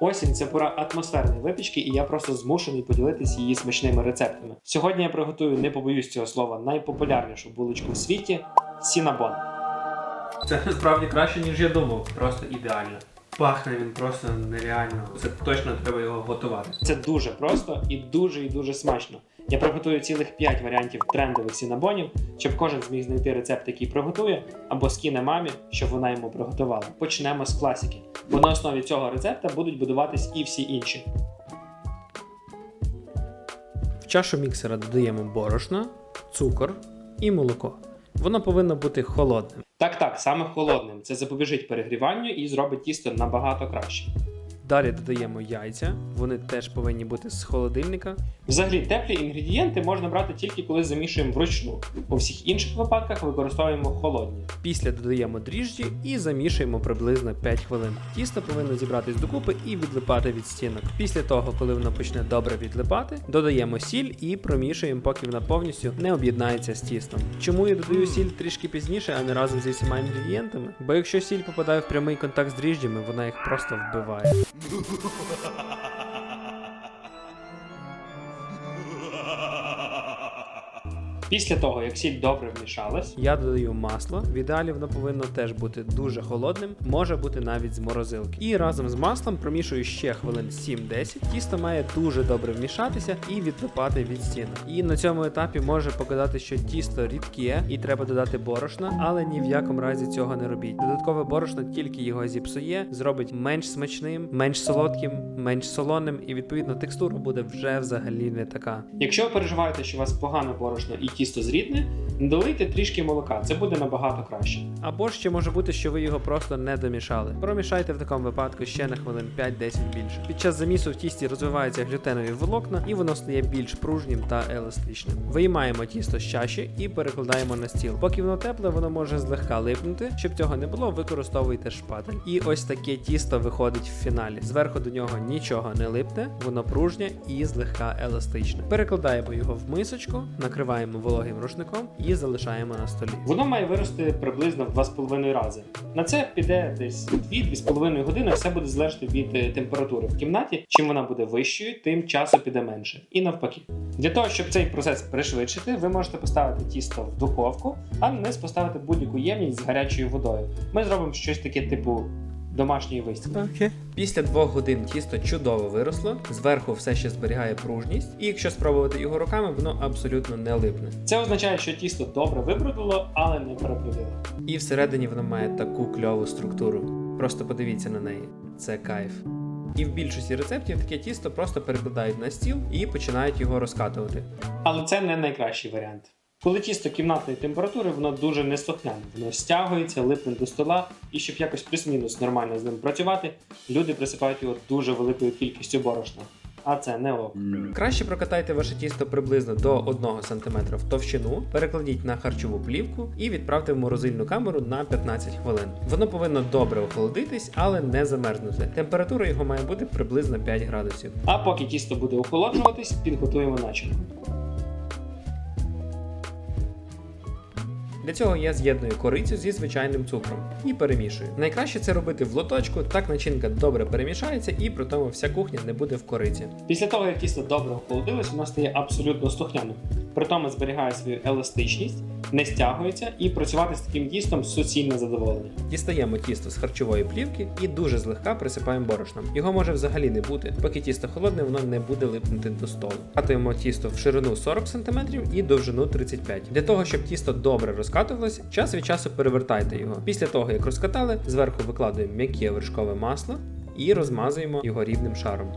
Осінь це пора атмосферної випічки, і я просто змушений поділитися її смачними рецептами. Сьогодні я приготую, не побоюсь цього слова, найпопулярнішу булочку в світі сінабон. Це насправді краще, ніж я думав. Просто ідеально. Пахне він просто нереально. Це точно треба його готувати. Це дуже просто і дуже і дуже смачно. Я приготую цілих 5 варіантів трендових сінабонів, щоб кожен зміг знайти рецепт, який приготує, або скине мамі, щоб вона йому приготувала. Почнемо з класики, бо на основі цього рецепта будуть будуватись і всі інші. В чашу міксера додаємо борошно, цукор і молоко. Воно повинно бути холодним. Так, так, саме холодним. Це запобіжить перегріванню і зробить тісто набагато краще. Далі додаємо яйця, вони теж повинні бути з холодильника. Взагалі, теплі інгредієнти можна брати тільки коли замішуємо вручну. У всіх інших випадках використовуємо холодні. Після додаємо дріжджі і замішуємо приблизно 5 хвилин. Тісто повинно зібратись докупи і відлипати від стінок. Після того, коли воно почне добре відлипати, додаємо сіль і промішуємо, поки вона повністю не об'єднається з тістом. Чому я додаю сіль трішки пізніше, а не разом зі всіма інгредієнтами? Бо якщо сіль попадає в прямий контакт з дріжджами, вона їх просто вбиває. ハハハハ! Після того, як сіль добре вмішалась, я додаю масло. В ідеалі воно повинно теж бути дуже холодним, може бути навіть з морозилки. І разом з маслом промішую ще хвилин 7-10. Тісто має дуже добре вмішатися і відлипати від стінок. І на цьому етапі може показати, що тісто рідке і треба додати борошна, але ні в якому разі цього не робіть. Додаткове борошно тільки його зіпсує, зробить менш смачним, менш солодким, менш солоним, і відповідно текстура буде вже взагалі не така. Якщо ви переживаєте, що у вас погане борошно і тісто зрідне, долийте трішки молока, це буде набагато краще. Або ж ще може бути, що ви його просто не домішали. Промішайте в такому випадку ще на хвилин 5-10 більше. Під час замісу в тісті розвиваються глютенові волокна, і воно стає більш пружнім та еластичним. Виймаємо тісто з чаші і перекладаємо на стіл. Поки воно тепле, воно може злегка липнути. Щоб цього не було, використовуйте шпатель. І ось таке тісто виходить в фіналі. Зверху до нього нічого не липне, воно пружнє і злегка еластичне. Перекладаємо його в мисочку, накриваємо вологим рушником і залишаємо на столі. Воно має вирости приблизно в 2,5 рази. На це піде десь 2-2,5 години. Все буде залежати від е, температури в кімнаті. Чим вона буде вищою, тим часу піде менше. І навпаки. Для того, щоб цей процес пришвидшити, ви можете поставити тісто в духовку, а низ поставити будь-яку ємність з гарячою водою. Ми зробимо щось таке типу. Домашньої вистілки. Okay. Після двох годин тісто чудово виросло, зверху все ще зберігає пружність, і якщо спробувати його руками, воно абсолютно не липне. Це означає, що тісто добре вибродило, але не перебродило. І всередині воно має таку кльову структуру. Просто подивіться на неї. Це кайф. І в більшості рецептів таке тісто просто перекладають на стіл і починають його розкатувати. Але це не найкращий варіант. Коли тісто кімнатної температури, воно дуже неслухняне, воно стягується, липне до стола, і щоб якось плюс-мінус нормально з ним працювати, люди присипають його дуже великою кількістю борошна. А це не ок. Краще прокатайте ваше тісто приблизно до 1 см в товщину, перекладіть на харчову плівку і відправте в морозильну камеру на 15 хвилин. Воно повинно добре охолодитись, але не замерзнути. Температура його має бути приблизно 5 градусів. А поки тісто буде охолоджуватись, підготуємо начинку. Для цього я з'єдную корицю зі звичайним цукром і перемішую. Найкраще це робити в лоточку, так начинка добре перемішається і при тому вся кухня не буде в кориці. Після того, як тісто добре охолодилось, воно стає абсолютно слухняним. При тому зберігає свою еластичність, не стягується і працювати з таким тістом суцільне задоволення. Дістаємо тісто з харчової плівки і дуже злегка присипаємо борошном. Його може взагалі не бути. Поки тісто холодне, воно не буде липнути до столу. Катуємо тісто в ширину 40 см і довжину 35 Для того, щоб тісто добре розкатувалось, час від часу перевертайте його. Після того, як розкатали, зверху викладаємо м'яке вершкове масло і розмазуємо його рівним шаром.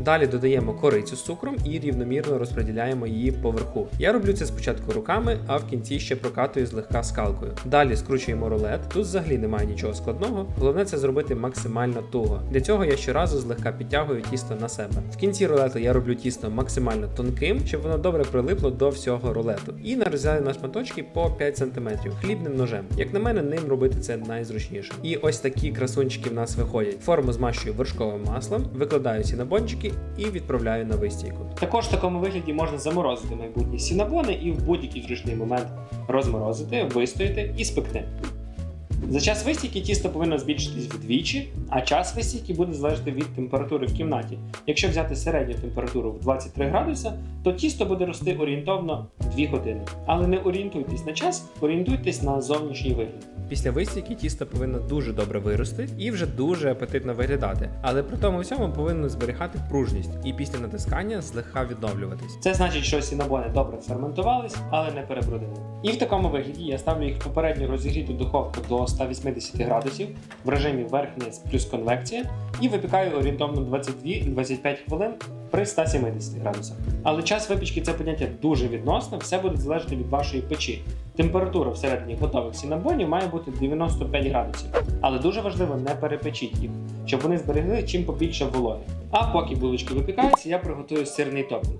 Далі додаємо корицю з цукром і рівномірно розподіляємо її поверху. Я роблю це спочатку руками, а в кінці ще прокатую злегка скалкою. Далі скручуємо рулет. Тут взагалі немає нічого складного. Головне це зробити максимально туго. Для цього я щоразу злегка підтягую тісто на себе. В кінці рулету я роблю тісто максимально тонким, щоб воно добре прилипло до всього рулету. І нарізаю на шматочки по 5 см хлібним ножем. Як на мене, ним робити це найзручніше. І ось такі красунчики в нас виходять. Форму змащую вершковим маслом, викладаю сінабончики і відправляю на вистійку. Також в такому вигляді можна заморозити майбутні сінабони і в будь-який зручний момент розморозити, вистояти і спекти. За час вистійки тісто повинно збільшитись вдвічі, а час вистійки буде залежати від температури в кімнаті. Якщо взяти середню температуру в 23 градуса, то тісто буде рости орієнтовно 2 години. Але не орієнтуйтесь на час, орієнтуйтесь на зовнішній вигляд. Після вистійки тісто повинно дуже добре вирости і вже дуже апетитно виглядати, але при тому всьому повинно зберігати пружність і після натискання злегка відновлюватись. Це значить, що сінабони добре ферментувались, але не перебродили. І в такому вигляді я ставлю їх в попередньо розігріту духовку до 180 градусів в режимі верх-низ плюс конвекція і випікаю орієнтовно 22-25 хвилин при 170 градусах. Але час випічки це поняття дуже відносно, все буде залежати від вашої печі. Температура всередині готових сінабонів має бути 95 градусів, але дуже важливо не перепечіть їх, щоб вони зберегли чим побільше вологи. А поки булочки випікаються, я приготую сирний топінг.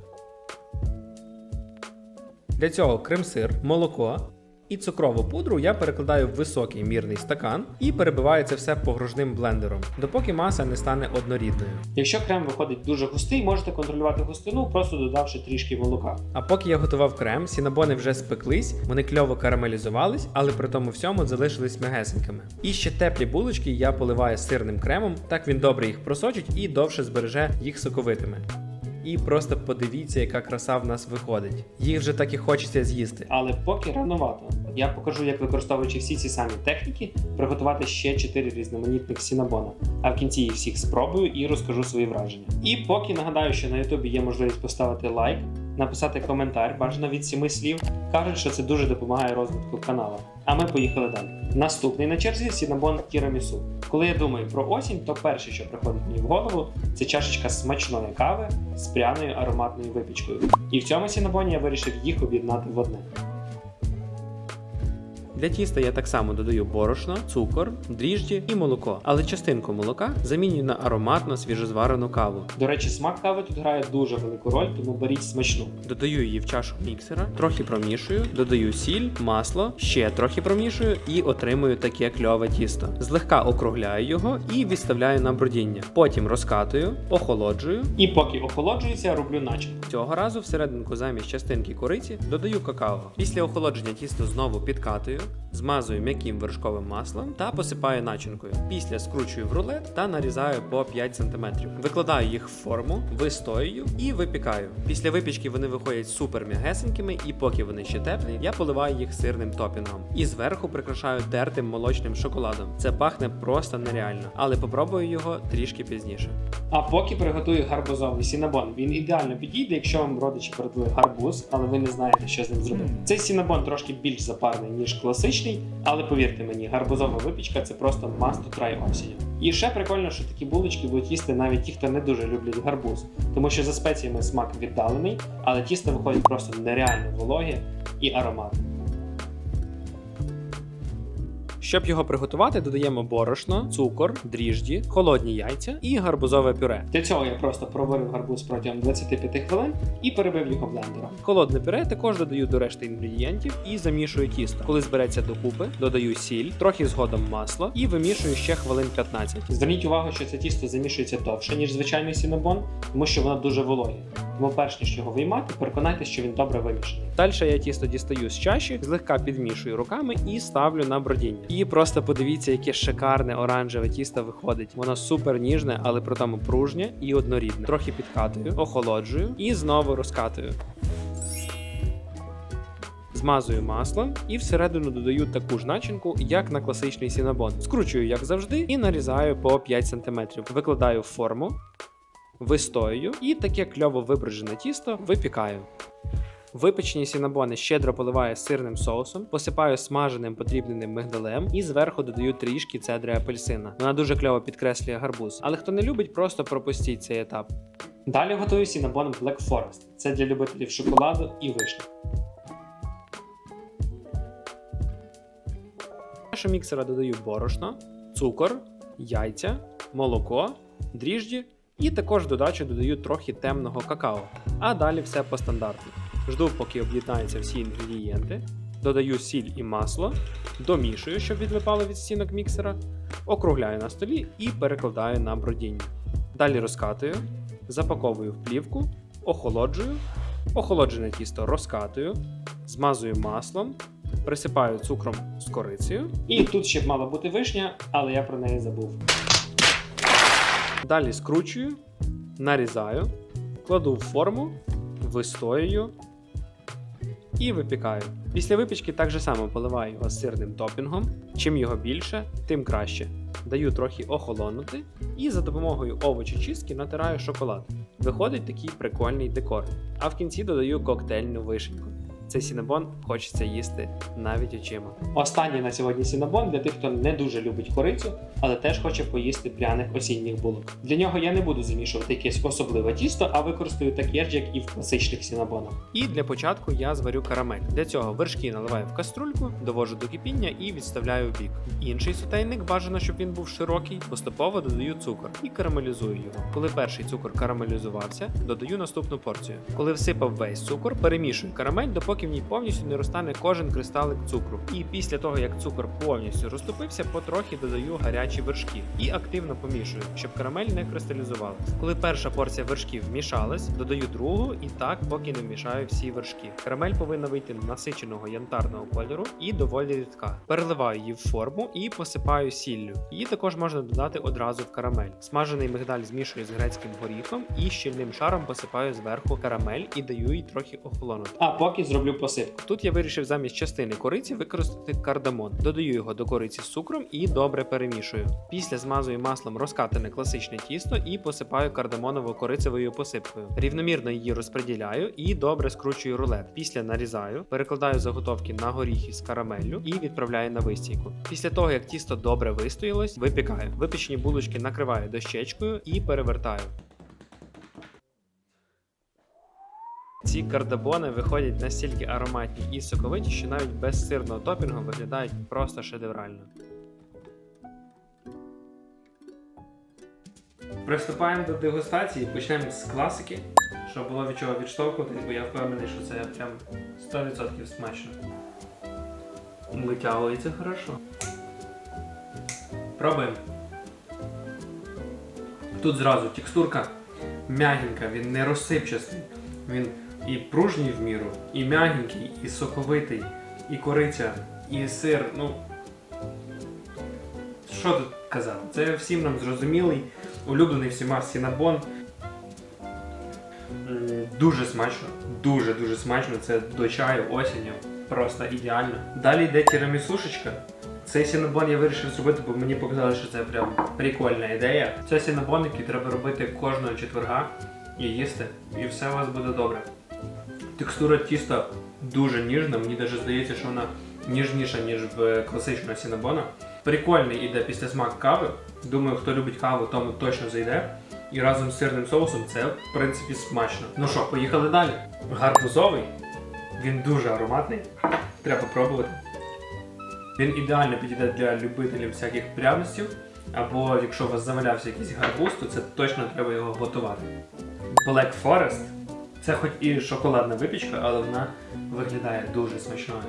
Для цього крем-сир, молоко і цукрову пудру я перекладаю в високий мірний стакан і перебиваю це все погружним блендером, допоки маса не стане однорідною. Якщо крем виходить дуже густий, можете контролювати густину, просто додавши трішки молока. А поки я готував крем, сінабони вже спеклись, вони кльово карамелізувались, але при тому всьому залишились м'ягесенькими. І ще теплі булочки я поливаю сирним кремом, так він добре їх просочить і довше збереже їх соковитими. І просто подивіться, яка краса в нас виходить. Їх вже так і хочеться з'їсти. Але поки рановато. Я покажу, як використовуючи всі ці самі техніки, приготувати ще 4 різноманітних сінабона. А в кінці їх всіх спробую і розкажу свої враження. І поки нагадаю, що на Ютубі є можливість поставити лайк, написати коментар, бажано від сіми слів. Кажуть, що це дуже допомагає розвитку каналу. А ми поїхали далі. Наступний на черзі сінабон тірамісу. Коли я думаю про осінь, то перше, що приходить мені в голову, це чашечка смачної кави з пряною ароматною випічкою. І в цьому сінабоні я вирішив їх об'єднати в одне. Для тіста я так само додаю борошно, цукор, дріжджі і молоко, але частинку молока замінюю на ароматно свіжозварену каву. До речі, смак кави тут грає дуже велику роль, тому беріть смачну. Додаю її в чашу міксера, трохи промішую, додаю сіль, масло, ще трохи промішую і отримую таке кльове тісто. Злегка округляю його і відставляю на бродіння. Потім розкатую, охолоджую. І поки охолоджується, роблю начинку. Цього разу всерединку замість частинки кориці додаю какао. Після охолодження тісто знову підкатую. Змазую м'яким вершковим маслом та посипаю начинкою. Після скручую в рулет та нарізаю по 5 см. Викладаю їх в форму, вистоюю і випікаю. Після випічки вони виходять супер м'ягесенькими, і поки вони ще теплі, я поливаю їх сирним топінгом. І зверху прикрашаю тертим молочним шоколадом. Це пахне просто нереально, але попробую його трішки пізніше. А поки приготую гарбузовий сінабон. Він ідеально підійде, якщо вам родичі передали гарбуз, але ви не знаєте, що з ним зробити. Цей сінабон трошки більш запарний, ніж класичний, але повірте мені, гарбузова випічка це просто must to try. І ще прикольно, що такі булочки будуть їсти навіть ті, хто не дуже люблять гарбуз, тому що за спеціями смак віддалений, але тісто виходить просто нереально вологе і ароматне. Щоб його приготувати, додаємо борошно, цукор, дріжджі, холодні яйця і гарбузове пюре. Для цього я просто проварив гарбуз протягом 25 хвилин і перебив його блендером. Холодне пюре також додаю до решти інгредієнтів і замішую тісто. Коли збереться докупи, додаю сіль, трохи згодом масло і вимішую ще хвилин 15. Зверніть увагу, що це тісто замішується довше, ніж звичайний сінабон, тому що воно дуже вологе. Тому перш ніж його виймати, переконайтеся, що він добре вимішаний. Далі я тісто дістаю з чаші, злегка підмішую руками і ставлю на бродіння. І просто подивіться, яке шикарне оранжеве тісто виходить. Воно супер ніжне, але при тому пружнє і однорідне. Трохи підкатую, охолоджую і знову розкатую. Змазую маслом і всередину додаю таку ж начинку, як на класичний сінабон. Скручую, як завжди, і нарізаю по 5 см. Викладаю в форму, вистоюю і таке кльово виброжене тісто випікаю. Випечені сінабони щедро поливаю сирним соусом, посипаю смаженим подрібненим мигдалем і зверху додаю трішки цедри апельсина. Вона дуже кльово підкреслює гарбуз. Але хто не любить, просто пропустіть цей етап. Далі готую сінабон Black Forest. Це для любителів шоколаду і вишні. Нашу міксера додаю борошно, цукор, яйця, молоко, дріжджі і також в додачу додаю трохи темного какао. А далі все по стандарту. Жду, поки об'єднаються всі інгредієнти, додаю сіль і масло, домішую, щоб відлипало від стінок міксера, округляю на столі і перекладаю на бродіння. Далі розкатую, запаковую в плівку, охолоджую, охолоджене тісто розкатую, змазую маслом, Присипаю цукром з корицею. І тут ще б мала бути вишня, але я про неї забув. Далі скручую, нарізаю, кладу в форму, вистоюю і випікаю. Після випічки так же само поливаю його сирним топінгом. Чим його більше, тим краще. Даю трохи охолонути і за допомогою овочечистки натираю шоколад. Виходить такий прикольний декор. А в кінці додаю коктейльну вишеньку. Цей сінабон хочеться їсти навіть очима. Останній на сьогодні сінабон для тих, хто не дуже любить корицю, але теж хоче поїсти пряних осінніх булок. Для нього я не буду замішувати якесь особливе тісто, а використаю таке ж, як і в класичних сінабонах. І для початку я зварю карамель. Для цього вершки наливаю в каструльку, довожу до кипіння і відставляю в бік. Інший сотейник бажано, щоб він був широкий, поступово додаю цукор і карамелізую його. Коли перший цукор карамелізувався, додаю наступну порцію. Коли всипав весь цукор, перемішую карамель, допоки в ній повністю не розтане кожен кристалик цукру. І після того, як цукор повністю розтопився, потрохи додаю гарячі вершки і активно помішую, щоб карамель не кристалізувалась. Коли перша порція вершків вмішалась, додаю другу і так, поки не вмішаю всі вершки. Карамель повинна вийти насиченого янтарного кольору і доволі рідка. Переливаю її в форму і посипаю сіллю. Її також можна додати одразу в карамель. Смажений мигдаль змішую з грецьким горіхом і щільним шаром посипаю зверху карамель і даю їй трохи охолонути. А поки зроблю посипку. Тут я вирішив замість частини кориці використати кардамон. Додаю його до кориці з цукром і добре перемішую. Після змазую маслом розкатане класичне тісто і посипаю кардамоново-корицевою посипкою. Рівномірно її розподіляю і добре скручую рулет. Після нарізаю, перекладаю заготовки на горіхи з карамеллю і відправляю на вистійку. Після того, як тісто добре вистоялось, випікаю. Випечені булочки накриваю дощечкою і перевертаю. Ці кардабони виходять настільки ароматні і соковиті, що навіть без сирного топінгу виглядають просто шедеврально. Приступаємо до дегустації. Почнемо з класики, щоб було від чого відштовхуватись, бо я впевнений, що це прям 100% смачно. Витягується хорошо. Пробуємо. Тут зразу текстурка м'ягенька, він не розсипчастий. Він і пружній в міру, і м'ягенький, і соковитий, і кориця, і сир. Ну. Що тут казати? Це всім нам зрозумілий, улюблений всіма сінабон. Дуже смачно, дуже-дуже смачно. Це до чаю осінню. Просто ідеально. Далі йде тірамісушечка. Цей сінабон я вирішив зробити, бо мені показали, що це прям прикольна ідея. Це сінабон, який треба робити кожного четверга і їсти, і все у вас буде добре. Текстура тіста дуже ніжна, мені навіть здається, що вона ніжніша, ніж в класичного сінабона. Прикольний іде після смак кави. Думаю, хто любить каву, тому точно зайде. І разом з сирним соусом це, в принципі, смачно. Ну що, поїхали далі. Гарбузовий. Він дуже ароматний. Треба пробувати. Він ідеально підійде для любителів всяких пряностів. Або якщо у вас завалявся якийсь гарбуз, то це точно треба його готувати. Black Forest це хоч і шоколадна випічка, але вона виглядає дуже смачною.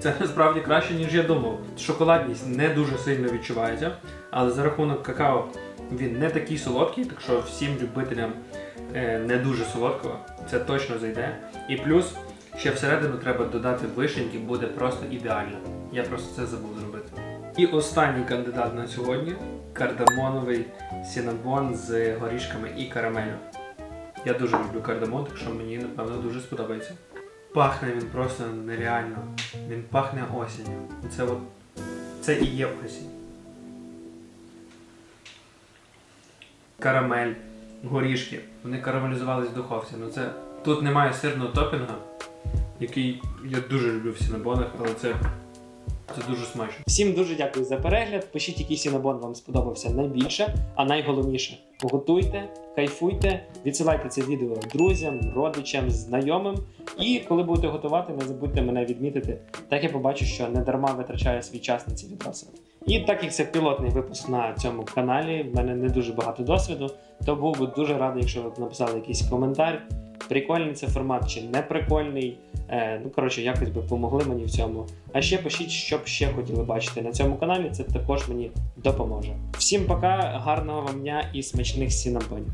Це насправді краще, ніж я думав. Шоколадність не дуже сильно відчувається, але за рахунок какао він не такий солодкий, так що всім любителям е, не дуже солодкого це точно зайде. І плюс ще всередину треба додати вишеньки, буде просто ідеально. Я просто це забув зробити. І останній кандидат на сьогодні кардамоновий сінабон з горішками і карамелю. Я дуже люблю кардамон, так що мені напевно дуже сподобається. Пахне він просто нереально. Він пахне осінню. Це от це і є осінь. Карамель, горішки. Вони карамелізувались в духовці. Ну це тут немає сирного топінга, який я дуже люблю в сінабонах, але це це дуже смачно. Всім дуже дякую за перегляд. Пишіть, який сінабон вам сподобався найбільше, а найголовніше готуйте, кайфуйте, відсилайте це відео друзям, родичам, знайомим. І коли будете готувати, не забудьте мене відмітити. Так я побачу, що не дарма витрачаю свій час на ці відоси. І так як це пілотний випуск на цьому каналі, в мене не дуже багато досвіду, то був би дуже радий, якщо ви написали якийсь коментар. Прикольний це формат чи не прикольний. Е, ну, коротше, якось би помогли мені в цьому. А ще пишіть, що б ще хотіли бачити на цьому каналі. Це також мені допоможе. Всім пока, гарного вам дня і смачних сінабонів.